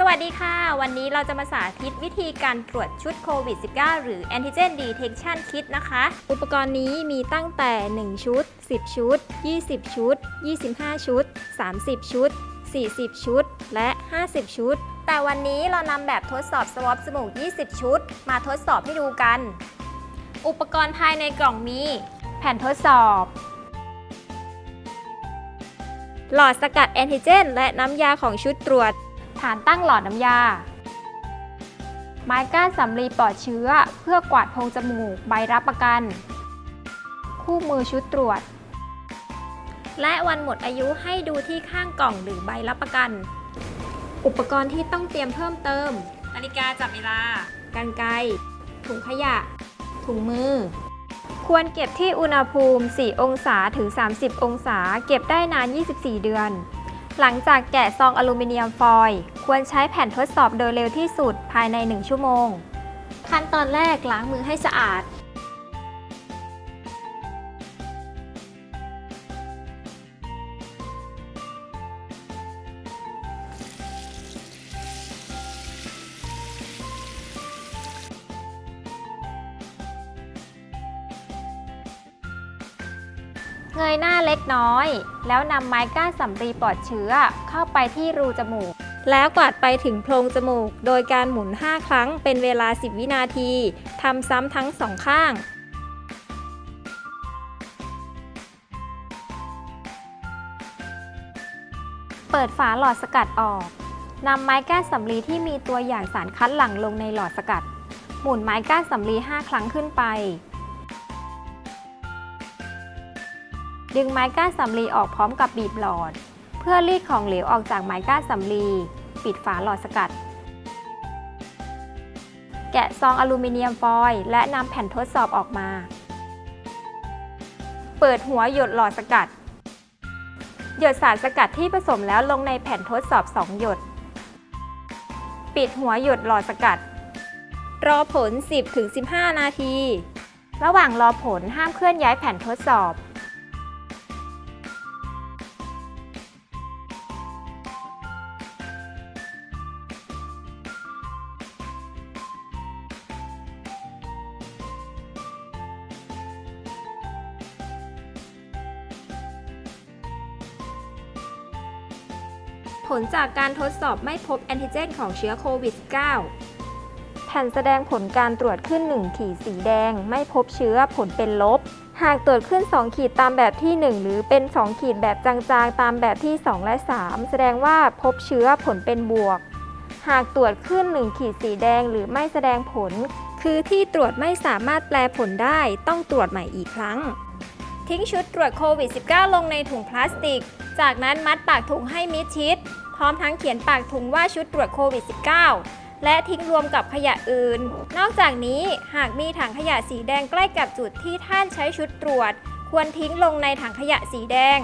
สวัสดีค่ะ วันนี้เราจะมาสาธิตวิธีการตรวจชุดโควิด -19 หรือ Antigen Detection Kit นะคะ อุปกรณ์นี้มีตั้งแต่ 1 ชุด 10 ชุด 20 ชุด 25 ชุด 30 ชุด 40 ชุด และ 50 ชุด แต่วันนี้เรานำแบบทดสอบ swab จมูก20 ชุด มาทดสอบให้ดูกัน อุปกรณ์ภายในกล่องมี แผ่นทดสอบหลอดสกัดแอนติเจน และน้ำยาของชุดตรวจ ฐานตั้งหลอดน้ำยา ไม้ก้านสำลีปลอดเชื้อเพื่อกวาดโพรงจมูกใบรับประกัน คู่มือชุดตรวจ และวันหมดอายุให้ดูที่ข้างกล่องหรือใบรับประกัน อุปกรณ์ที่ต้องเตรียมเพิ่มเติม นาฬิกาจับเวลา กันไกรถุงขยะ ถุงมือควรเก็บที่อุณหภูมิ 4 องศาถึง 30 องศา เก็บได้นาน 24 เดือน หลังจากแกะซองอลูมิเนียมฟอยล์ควรใช้แผ่นทดสอบโดยเร็วที่สุดภายใน 1 ชั่วโมง ขั้นตอนแรกล้างมือให้สะอาด เงยหน้าเล็กน้อย แล้วนำไม้ก้านสำลีปลอดเชื้อเข้าไปที่รูจมูก แล้วกวาดไปถึงโพรงจมูก โดยการหมุน 5 ครั้งเป็นเวลา 10 วินาทีทำซ้ำทั้งสองข้างเปิดฝาหลอดสกัดออก นำไม้ก้านสำลีที่มีตัวอย่างสารคัดหลั่งลงในหลอดสกัด หมุนไม้ก้านสำลี 5 ครั้งขึ้นไป ดึงไม้ก้านสำลีออกพร้อมกับบีบหลอด เพื่อรีดของเหลวออกจากไม้ก้านสำลี ปิดฝาหลอดสกัด แกะซองอลูมิเนียมฟอยล์และนำแผ่นทดสอบออกมา เปิดหัวหยดหลอดสกัด หยดสารสกัดที่ผสมแล้วลงในแผ่นทดสอบ 2 หยด ปิดหัวหยดหลอดสกัด รอผล 10-15 นาที ระหว่างรอผลห้ามเคลื่อนย้ายแผ่นทดสอบ ผลจากการทดสอบไม่พบแอนติเจนของเชื้อโควิด -19 แผ่นแสดงผลการตรวจขึ้น 1 ขีดสีแดง ไม่พบเชื้อผลเป็นลบ หากตรวจขึ้น 2 ขีดตามแบบที่ 1 หรือเป็น 2 ขีดแบบจางๆ ตามแบบที่ 2 และ 3 แสดงว่าพบเชื้อผลเป็นบวก หากตรวจขึ้น 1 ขีดสีแดงหรือไม่แสดงผล คือที่ตรวจไม่สามารถแปลผลได้ต้องตรวจใหม่อีกครั้ง ทิ้งชุดตรวจโควิด -19 ลงในถุงพลาสติก จากนั้นมัดปากถุงให้มิดชิด พร้อมทั้งเขียนปากถุงว่าชุดตรวจโควิด -19 และทิ้งรวมกับขยะอื่น นอกจากนี้หากมีถังขยะสีแดงใกล้กับจุดที่ท่านใช้ชุดตรวจ ควรทิ้งลงในถังขยะสีแดง